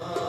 ਸੋ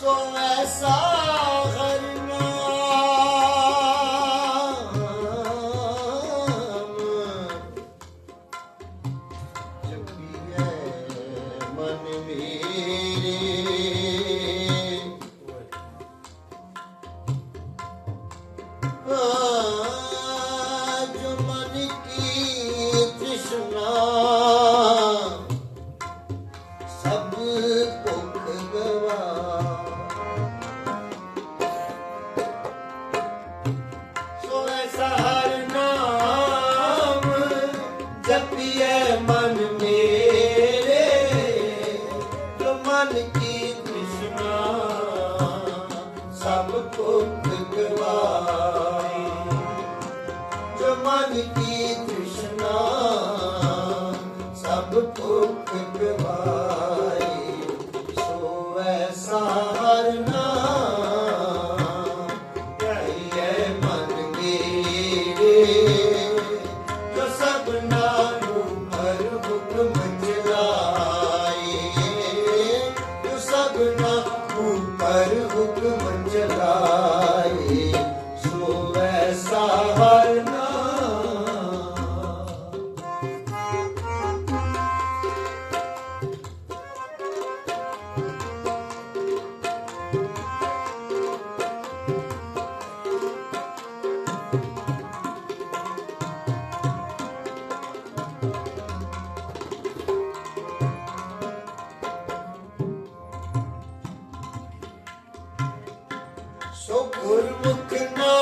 ਸੋ ਐਸਾ ਹਰ ഒരു മുക്കുന്നാ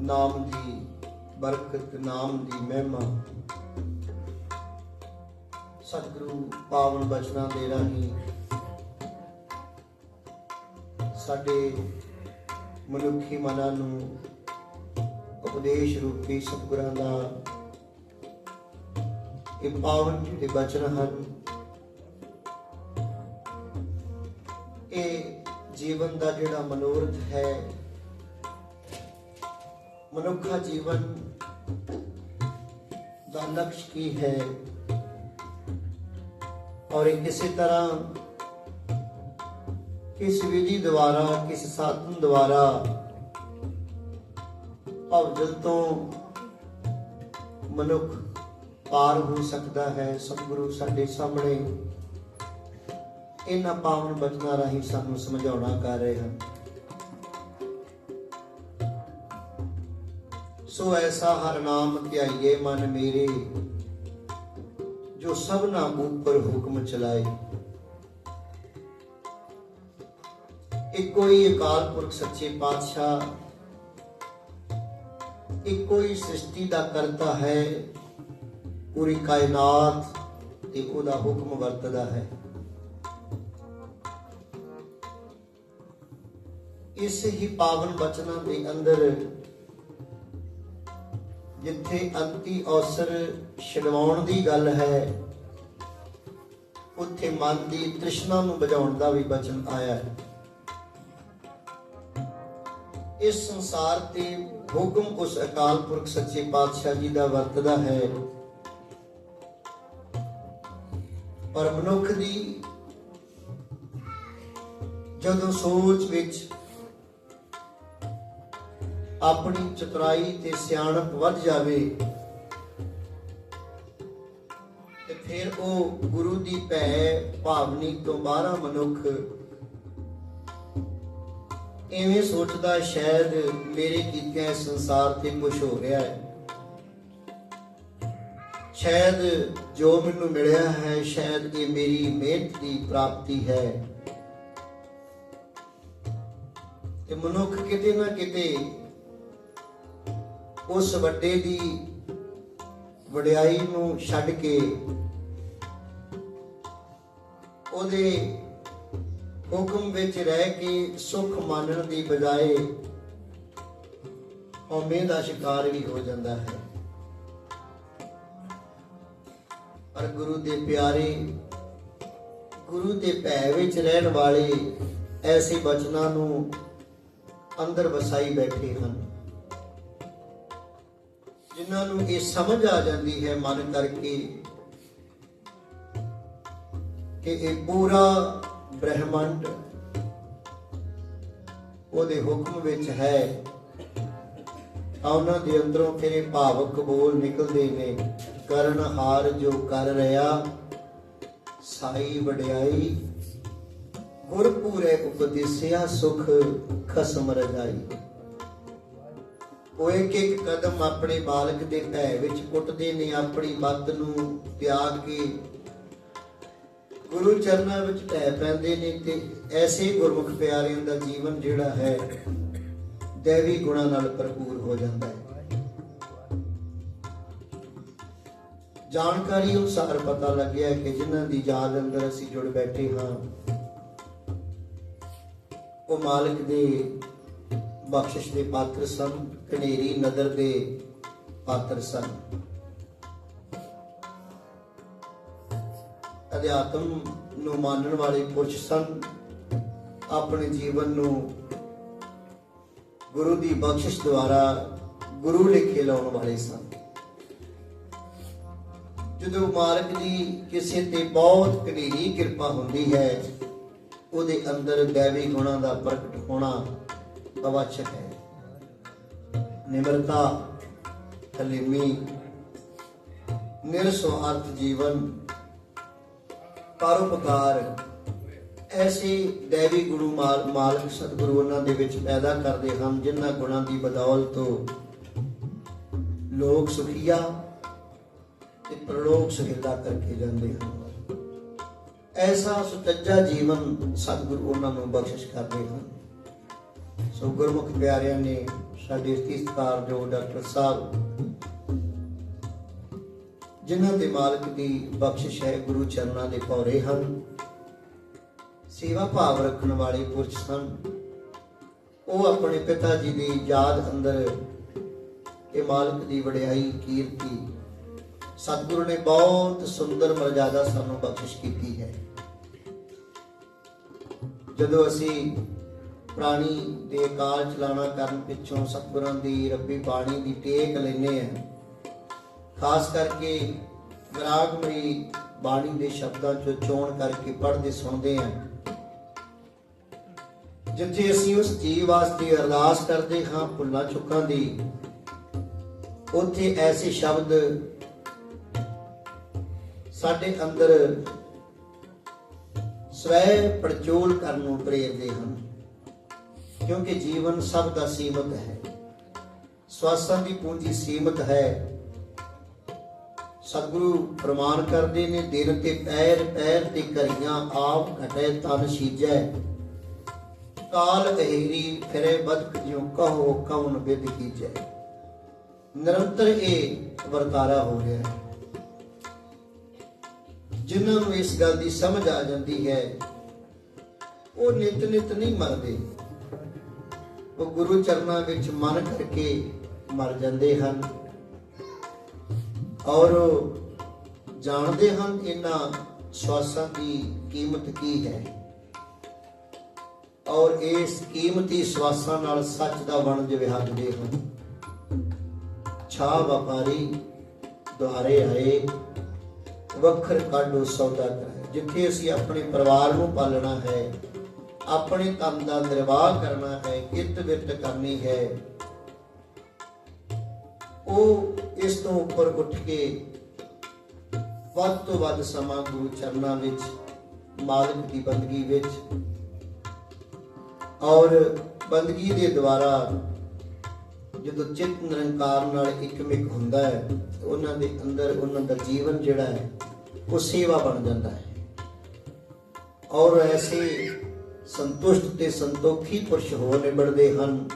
ਨਾਮ ਦੀ ਬਰਕਤ, ਨਾਮ ਦੀ ਮਹਿਮਾ। ਸਤਿਗੁਰੂ ਪਾਵਨ ਬਚਨਾਂ ਦੇ ਰਾਹੀਂ ਸਾਡੇ ਮਨੁੱਖੀ ਮਨਾਂ ਨੂੰ ਉਪਦੇਸ਼ ਰੂਪੀ ਸਤਿਗੁਰਾਂ ਦਾ ਇਹ ਪਾਵਨ ਜਿਹੜੇ ਬਚਨ ਹਨ, ਇਹ ਜੀਵਨ ਦਾ ਜਿਹੜਾ ਮਨੋਰਥ ਹੈ ਮਨੁੱਖਾ ਜੀਵਨ ਦਾ ਲਕਸ਼ ਕੀ ਹੈ? ਔਰ ਇਹ ਕਿਸੇ ਤਰ੍ਹਾਂ ਕਿਸ ਵਿਧੀ ਦੁਆਰਾ, ਕਿਸ ਸਾਧਨ ਦੁਆਰਾ ਭਵਜਲ ਤੋਂ ਮਨੁੱਖ ਪਾਰ ਹੋ ਸਕਦਾ ਹੈ? ਸਤਿਗੁਰੂ ਸਾਡੇ ਸਾਹਮਣੇ ਇਹਨਾਂ ਪਾਵਨ ਬਚਨਾਂ ਰਾਹੀਂ ਸਾਨੂੰ ਸਮਝਾਉਣਾ ਕਰ ਰਹੇ ਹਨ। ਸੋ ਐਸਾ ਹਰ ਨਾਮ ਧਿਆਈਏ ਮਨ ਮੇਰੇ, ਜੋ ਸਭਨਾ ਉੱਪਰ ਹੁਕਮ ਚਲਾਏ। ਇੱਕੋ ਹੀ ਅਕਾਲ ਪੁਰਖ ਸੱਚੇ ਪਾਤਸ਼ਾਹ, ਇੱਕੋ ਹੀ ਸ੍ਰਿਸ਼ਟੀ ਦਾ ਕਰਤਾ ਹੈ, ਪੂਰੀ ਕਾਇਨਾਤ ਤੇ ਉਹਦਾ ਹੁਕਮ ਵਰਤਦਾ ਹੈ। ਇਸ ਹੀ ਪਾਵਨ ਬਚਨਾਂ ਦੇ ਅੰਦਰ ਜਿੱਥੇ ਅੰਤੀ ਅਵਸਰ ਛਡਵਾਉਣ ਦੀ ਗੱਲ ਹੈ, ਉੱਥੇ ਮਨ ਦੀ ਤ੍ਰਿਸ਼ਨਾ ਨੂੰ ਬੁਝਾਉਣ ਦਾ ਵੀ ਬਚਨ ਆਇਆ ਹੈ। ਇਸ ਸੰਸਾਰ ਤੇ ਹੁਕਮ ਉਸ ਅਕਾਲ ਪੁਰਖ ਸੱਚੇ ਪਾਤਸ਼ਾਹ ਜੀ ਦਾ ਵਰਤਦਾ ਹੈ। ਪਰ ਮਨੁੱਖ ਦੀ ਜਦੋਂ ਸੋਚ ਵਿੱਚ ਆਪਣੀ ਚਤੁਰਾਈ ਤੇ ਸਿਆਣਪ ਵੱਧ ਜਾਵੇ ਤੇ ਫਿਰ ਉਹ ਗੁਰੂ ਦੀ ਭੈ ਭਾਵਨੀ ਤੋਂ ਬਾਹਰਾ ਮਨੁੱਖ ਐਵੇਂ ਸੋਚਦਾ ਸ਼ਾਇਦ ਮੇਰੇ ਕੀਤਿਆਂ ਸੰਸਾਰ ਤੇ ਕੁਝ ਹੋ ਗਿਆ ਹੈ। ਸ਼ਾਇਦ ਜੋ ਮੈਨੂੰ ਮਿਲਿਆ ਹੈ, ਸ਼ਾਇਦ ਇਹ ਮੇਰੀ ਮਿਹਨਤ ਦੀ ਪ੍ਰਾਪਤੀ ਹੈ। ਤੇ ਮਨੁੱਖ ਕਿਤੇ ਨਾ ਕਿਤੇ ਉਸ ਵੱਡੇ ਦੀ ਵਡਿਆਈ ਨੂੰ ਛੱਡ ਕੇ ਉਹਦੇ ਹੁਕਮ ਵਿੱਚ ਰਹਿ ਕੇ ਸੁਖ ਮਾਨਣ ਦੀ ਬਜਾਏ ਹਉਮੈ ਦਾ ਸ਼ਿਕਾਰ ਵੀ ਹੋ ਜਾਂਦਾ ਹੈ। ਪਰ ਗੁਰੂ ਦੇ ਪਿਆਰੇ, ਗੁਰੂ ਦੇ ਭੈ ਵਿੱਚ ਰਹਿਣ ਵਾਲੇ ਐਸੇ ਬਚਨਾਂ ਨੂੰ ਅੰਦਰ ਵਸਾਈ ਬੈਠੇ ਹਨ। ਜਿਨ੍ਹਾਂ ਨੂੰ ਇਹ ਸਮਝ ਆ ਜਾਂਦੀ ਹੈ ਮਨ ਕਰਕੇ ਕਿ ਇਹ ਪੂਰਾ ਬ੍ਰਹਿਮੰਡ ਉਹਦੇ ਹੁਕਮ ਵਿੱਚ ਹੈ। ਤਾਂ ਉਹਨਾਂ ਦੇ ਅੰਦਰੋਂ ਫਿਰ ਇਹ ਭਾਵਕ ਬੋਲ ਨਿਕਲਦੇ ਨੇ, ਕਰਨ ਹਾਰ ਜੋ ਕਰ ਰਿਹਾ ਸਾਈ ਵਡਿਆਈ, ਗੁਰਪੂਰੇ ਉਪਦੇਸਿਆ ਸੁਖ ਖਸਮ ਰਜਾਈ। ਉਹ ਇੱਕ ਇੱਕ ਕਦਮ ਆਪਣੇ ਮਾਲਕ ਦੇ ਭੈ ਵਿੱਚ ਪੁੱਟਦੇ ਨੇ, ਆਪਣੀ ਮੱਤ ਨੂੰ ਤਿਆਗ ਕੇ ਗੁਰੂ ਚਰਨਾਂ ਵਿੱਚ ਢਹਿ ਪੈਂਦੇ ਨੇ ਤੇ ਐਸੇ ਗੁਰਮੁਖ ਪਿਆਰਿਆਂ ਦਾ ਜੀਵਨ ਜਿਹੜਾ ਹੈ, ਦੇਵੀ ਗੁਣਾਂ ਨਾਲ ਭਰਪੂਰ ਹੋ ਜਾਂਦਾ ਹੈ। ਜਾਣਕਾਰੀ ਅਨੁਸਾਰ ਪਤਾ ਲੱਗਿਆ ਕਿ ਜਿਨ੍ਹਾਂ ਦੀ ਯਾਦ ਅੰਦਰ ਅਸੀਂ ਜੁੜ ਬੈਠੇ ਹਾਂ, ਉਹ ਮਾਲਕ ਦੇ ਬਖਸ਼ਿਸ਼ ਦੇ ਪਾਤਰ ਸਨ ਕਨੇਰੀ ਨਦਰ ਦੇ ਪਾਤਰ ਸਨ। ਅਧਿਆਤਮ ਨੂੰ ਮੰਨਣ ਵਾਲੇ ਪੁਰਸ਼ ਸਨ। ਆਪਣੇ ਜੀਵਨ ਨੂੰ ਗੁਰੂ ਦੀ ਬਖਸ਼ਿਸ਼ ਦੁਆਰਾ ਗੁਰੂ ਲਿਖੇ ਲਾਉਣ ਵਾਲੇ ਸਨ। ਜਦੋਂ ਮਾਲਕ ਦੀ ਕਿਸੇ ਤੇ ਬਹੁਤ ਕਨੀਰੀ ਕਿਰਪਾ ਹੁੰਦੀ ਹੈ, ਉਹਦੇ ਅੰਦਰ ਦੇਵੀ ਗੁਣਾਂ ਦਾ ਪ੍ਰਗਟ ਹੋਣਾ ਅਵਸ਼ਕ ਹੈ। ਨਿਮਰਤਾ ਹਲੀਮੀ ਨਿਰਸਵਾਰਥ ਜੀਵਨ, ਪਰਉਪਕਾਰ, ਐਸੀ ਦੇਵੀ ਗੁਰੂ ਮਾਲਕ ਸਤਿਗੁਰੂ ਉਹਨਾਂ ਦੇ ਵਿੱਚ ਪੈਦਾ ਕਰਦੇ ਹਨ, ਜਿਨ੍ਹਾਂ ਗੁਣਾਂ ਦੀ ਬਦੌਲਤ ਤੋਂ ਲੋਕ ਸੁਖੀਆ ਤੇ ਪ੍ਰਲੋਕ ਸੁਹਿਰਦਾ ਕਰਕੇ ਜਾਂਦੇ ਹਨ। ਐਸਾ ਸੁਚੱਜਾ ਜੀਵਨ ਸਤਿਗੁਰੂ ਉਹਨਾਂ ਨੂੰ ਬਖਸ਼ਿਸ਼ ਕਰਦੇ ਹਨ। ਸੋ ਗੁਰਮੁਖ ਪਿਆਰਿਆਂ ਨੇ ਸਾਡੇ ਸਤਿਕਾਰ ਜੋ ਡਾਕਟਰ ਸਾਹਿਬ ਜਿਨ੍ਹਾਂ ਦੇ ਮਾਲਕ ਦੀ ਬਖਸ਼ਿਸ਼ ਹੈ, ਗੁਰੂ ਚਰਨਾਂ ਦੇ ਪੌਰੇ ਹਨ, ਸੇਵਾ ਭਾਵ ਰੱਖਣ ਵਾਲੇ ਪੁਰਸ਼ ਸਨ। ਉਹ ਆਪਣੇ ਪਿਤਾ ਜੀ ਦੀ ਯਾਦ ਅੰਦਰ ਇਹ ਮਾਲਕ ਦੀ ਵਡਿਆਈ, ਕੀਰਤੀ, ਸਤਿਗੁਰੂ ਨੇ ਬਹੁਤ ਸੁੰਦਰ ਮਰਜ਼ਾਦਾ ਸਾਨੂੰ ਬਖਸ਼ਿਸ਼ ਕੀਤੀ ਹੈ। ਜਦੋਂ ਅਸੀਂ ਪ੍ਰਾਣੀ ਦੇ ਕਾਲ ਚਲਾਣਾ ਕਰਨ ਪਿੱਛੋਂ ਸਤਿਗੁਰਾਂ ਦੀ ਰੱਬੀ ਬਾਣੀ ਦੀ ਟੇਕ ਲੈਨੇ ਆ ਖਾਸ ਕਰਕੇ ਵਿਰਾਗਮਈ ਬਾਣੀ ਦੇ ਸ਼ਬਦਾਂ ਚੋਂ ਚੋਣ ਕਰਕੇ ਪੜ੍ਹਦੇ ਸੁਣਦੇ ਆ ਜਿੱਥੇ ਅਸੀਂ ਉਸ ਜੀਵ ਵਾਸਤੇ ਅਰਦਾਸ ਕਰਦੇ ਹਾਂ, ਭੁੱਲਾਂ ਚੁੱਕਾਂ ਦੀ, ਉੱਥੇ ਐਸੇ ਸ਼ਬਦ ਸਾਡੇ ਅੰਦਰ ਸਵੈ ਪਰਚੋਲ ਕਰਨ ਨੂੰ ਪ੍ਰੇਰਦੇ ਹਨ। ਕਿਉਂਕਿ ਜੀਵਨ ਸਭ ਦਾ ਸੀਮਤ ਹੈ। ਸਵਾਸਾਂ ਦੀ ਪੂੰਜੀ ਸੀਮਤ ਹੈ। ਸਤਿਗੁਰੂ ਪ੍ਰਮਾਣ ਕਰਦੇ ਨੇ ਦਿਨ ਤੇ ਪੈਰ ਪੈਰ ਤੇ ਕਰੀਆਂ ਆਪ ਘਟੇ ਤਨ ਸੀਜੈ ਕਾਲ ਅਹੀਰੀ ਫਿਰੇ ਬਦਕ ਜਿਉ ਕਹੋ, ਕਉਨ ਵਿਦ ਕੀਜੈ। ਨਿਰੰਤਰ ਇਹ ਵਰਤਾਰਾ ਹੋ ਰਿਹਾ ਹੈ। ਜਿਨ੍ਹਾਂ ਨੂੰ ਇਸ ਗੱਲ ਦੀ ਸਮਝ ਆ ਜਾਂਦੀ ਹੈ, ਉਹ ਨਿਤ ਨਿਤ ਨਹੀਂ ਮਰਦੇ। ਉਹ ਗੁਰੂ ਚਰਨਾਂ ਵਿੱਚ ਮਨ ਕਰਕੇ ਮਰ ਜਾਂਦੇ ਹਨ। ਔਰ ਜਾਣਦੇ ਹਨ ਇਹਨਾਂ ਸਵਾਸਾਂ ਦੀ ਕੀਮਤ ਕੀ ਹੈ। ਔਰ ਇਸ ਕੀਮਤੀ ਸਵਾਸਾਂ ਨਾਲ ਸੱਚ ਦਾ ਵਣਜ ਵਿਹਾਰਦੇ ਹਨ। ਛਾ ਵਪਾਰੀ ਦੁਆਰੇ ਆਏ, ਵਖਰ ਕਾਢੋ ਸੌਦਾ ਕਰਾਏ ਜਿੱਥੇ ਅਸੀਂ ਆਪਣੇ ਪਰਿਵਾਰ ਨੂੰ ਪਾਲਣਾ ਹੈ ਆਪਣੇ ਕੰਮ ਦਾ ਨਿਰਵਾਹ ਕਰਨਾ ਹੈ, ਕਿਰਤ ਵਿਰਤ ਕਰਨੀ ਹੈ। ਉਹ ਇਸ ਤੋਂ ਉੱਪਰ ਉੱਠ ਕੇ ਵੱਧ ਤੋਂ ਵੱਧ ਸਮਾਂ ਗੁਰੂ ਚਰਨਾਂ ਵਿੱਚ, ਮਾਲਕ ਦੀ ਬੰਦਗੀ ਵਿੱਚ ਔਰ ਬੰਦਗੀ ਦੇ ਦੁਆਰਾ ਜਦੋਂ ਚਿੱਤ ਨਿਰੰਕਾਰ ਨਾਲ ਇੱਕਮਿਕ ਹੁੰਦਾ ਹੈ, ਉਹਨਾਂ ਦੇ ਅੰਦਰ, ਉਹਨਾਂ ਦਾ ਜੀਵਨ ਜਿਹੜਾ ਹੈ, ਉਹ ਸੇਵਾ ਬਣ ਜਾਂਦਾ ਹੈ। ਔਰ ਐਸੇ ਸੰਤੁਸ਼ਟ ਤੇ ਸੰਤੋਖੀ ਪੁਰਸ਼ ਹੋ ਨਿਬੜਦੇ ਹਨ।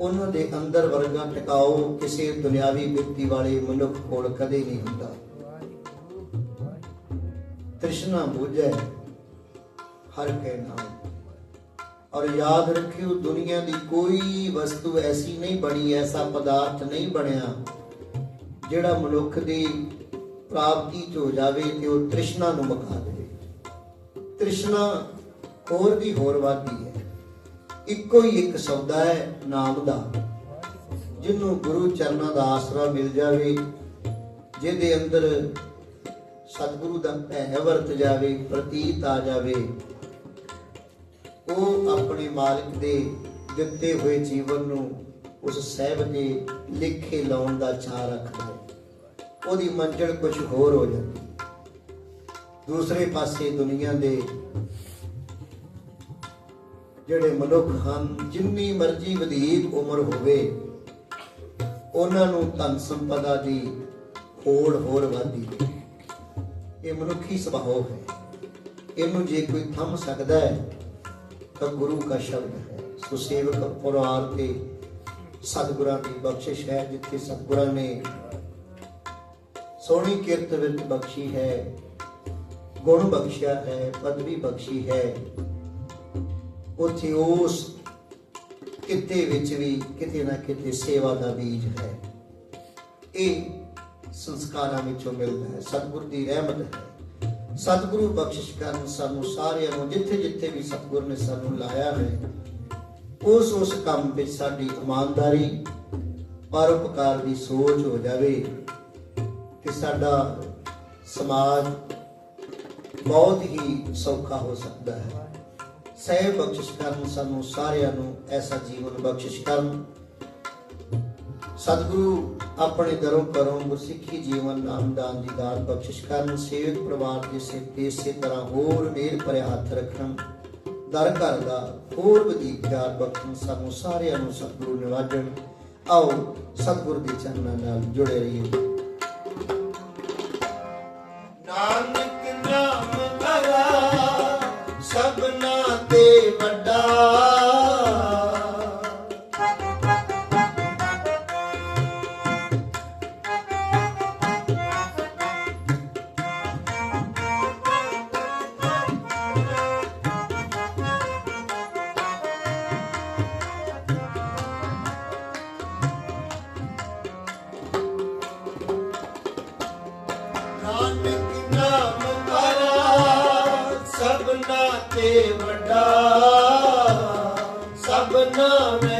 ਉਹਨਾਂ ਦੇ ਅੰਦਰ ਵਰਗਾ ਟਿਕਾਓ ਕਿਸੇ ਦੁਨਿਆਵੀ ਵਿਅਕਤੀ ਵਾਲੇ ਮਨੁੱਖ ਕੋਲ ਕਦੇ ਨਹੀਂ ਹੁੰਦਾ। ਤ੍ਰਿਸ਼ਨਾ ਬੁਝੈ, ਹਰ ਕੇ ਨਾਮ। ਔਰ ਯਾਦ ਰੱਖਿਓ, ਦੁਨੀਆ ਦੀ ਕੋਈ ਵਸਤੂ ਐਸੀ ਨਹੀਂ ਬਣੀ, ਐਸਾ ਪਦਾਰਥ ਨਹੀਂ ਬਣਿਆ, ਜਿਹੜਾ ਮਨੁੱਖ ਦੀ ਪ੍ਰਾਪਤੀ ਚ ਹੋ ਜਾਵੇ ਤੇ ਉਹ ਤ੍ਰਿਸ਼ਨਾ ਨੂੰ ਮੁਕਾ ਦੇਵੇ ਤ੍ਰਿਸ਼ਨਾ ਹੋਰ ਦੀ ਹੋਰ ਵੱਧਦੀ ਹੈ। ਇੱਕੋ ਹੀ ਇੱਕ ਸੌਦਾ ਹੈ, ਨਾਮ ਦਾ। ਜਿਹਨੂੰ ਗੁਰੂ ਚਰਨਾਂ ਦਾ ਆਸਰਾ ਮਿਲ ਜਾਵੇ, ਜਿਹਦੇ ਅੰਦਰ ਸਤਿਗੁਰੂ ਦਾ ਭੈ ਵਰਤ ਜਾਵੇ, ਪ੍ਰਤੀਤ ਆ ਜਾਵੇ, ਉਹ ਆਪਣੇ ਮਾਲਕ ਦੇ ਦਿੱਤੇ ਹੋਏ ਜੀਵਨ ਨੂੰ ਉਸ ਸਹਿਬ ਦੇ ਲੇਖੇ ਲਾਉਣ ਦਾ ਚਾਹ ਰੱਖਦਾ ਹੈ। ਉਹਦੀ ਮੰਜ਼ਿਲ ਕੁਝ ਹੋਰ ਹੋ ਜਾਂਦੀ ਦੂਸਰੇ ਪਾਸੇ ਦੁਨੀਆ ਦੇ ਜਿਹੜੇ ਮਨੁੱਖ ਹਨ, ਜਿੰਨੀ ਮਰਜ਼ੀ ਵਧੇਕ ਉਮਰ ਹੋਵੇ, ਉਹਨਾਂ ਨੂੰ ਧਨ ਸੰਪਦਾ ਦੀ ਹੋੜ ਹੋਰ ਵਧਦੀ ਹੈ। ਇਹ ਮਨੁੱਖੀ ਸੁਭਾਅ ਹੈ। ਇਹਨੂੰ ਜੇ ਕੋਈ ਥੰਮ ਸਕਦਾ ਹੈ, ਤਾਂ ਗੁਰੂ ਦਾ ਸ਼ਬਦ ਹੈ। ਸੋ ਸੇਵਕ ਪਰਿਵਾਰ ਤੇ ਸਤਿਗੁਰਾਂ ਦੀ ਬਖਸ਼ਿਸ਼ ਹੈ, ਜਿੱਥੇ ਸਤਿਗੁਰਾਂ ਨੇ ਸੋਹਣੀ ਕਿਰਤ ਵਿੱਚ ਬਖਸ਼ੀ ਹੈ। ਗੁਣ ਬਖਸ਼ਿਆ ਹੈ, ਪਦਵੀ ਬਖਸ਼ੀ ਹੈ। ਉੱਥੇ ਉਸ ਕਿਤੇ ਵਿੱਚ ਵੀ ਕਿਤੇ ਨਾ ਕਿਤੇ ਸੇਵਾ ਦਾ ਬੀਜ ਹੈ। ਇਹ ਸੰਸਕਾਰਾਂ ਵਿੱਚੋਂ ਮਿਲਦਾ ਹੈ। ਸਤਿਗੁਰ ਦੀ ਰਹਿਮਤ ਹੈ। ਸਤਿਗੁਰੂ ਬਖਸ਼ਿਸ਼ ਕਰਨ ਸਾਨੂੰ ਸਾਰਿਆਂ ਨੂੰ, ਜਿੱਥੇ ਜਿੱਥੇ ਵੀ ਸਤਿਗੁਰ ਨੇ ਸਾਨੂੰ ਲਾਇਆ ਹੈ, ਉਸ ਉਸ ਕੰਮ ਵਿੱਚ ਸਾਡੀ ਇਮਾਨਦਾਰੀ ਪਰਉਪਕਾਰ ਦੀ ਸੋਚ ਹੋ ਜਾਵੇ ਕਿ ਸਾਡਾ ਸਮਾਜ ਬਹੁਤ ਹੀ ਸੌਖਾ ਹੋ ਸਕਦਾ ਹੈ। ਸਹਿ ਬਖਸ਼ਿਸ਼ ਕਰਨ ਸਾਨੂੰ ਸਾਰਿਆਂ ਨੂੰ ਐਸਾ ਜੀਵਨ ਬਖਸ਼ਿਸ਼ ਕਰਨ। ਸਤਿਗੁਰੂ ਆਪਣੇ ਦਰੋਂ ਕਰੋਂ ਗੁਰਸਿੱਖੀ ਜੀਵਨ ਨਾਮਦਾਨ ਦੀ ਦਾਤ ਬਖਸ਼ਿਸ਼ ਕਰਨ, ਸੇਵਕ ਪਰਿਵਾਰ ਦੇ ਸਿਰ ਤੇ ਇਸੇ ਤਰ੍ਹਾਂ ਹੋਰ ਮੇਰ ਭਰਿਆ ਹੱਥ ਰੱਖਣ, ਦਰ ਘਰ ਦਾ ਹੋਰ ਵਧੇਕ ਪਿਆਰ ਬਖਸ਼ਣ, ਸਾਨੂੰ ਸਾਰਿਆਂ ਨੂੰ ਸਤਿਗੁਰੂ ਨਿਵਾਜਣ। ਆਓ ਸਤਿਗੁਰ ਦੇ ਚਰਨਾਂ ਨਾਲ ਜੁੜੇ ਰਹੀਏ। ਤੇ ਵੱਡਾ। ਸਭਨਾ ਮੈਂ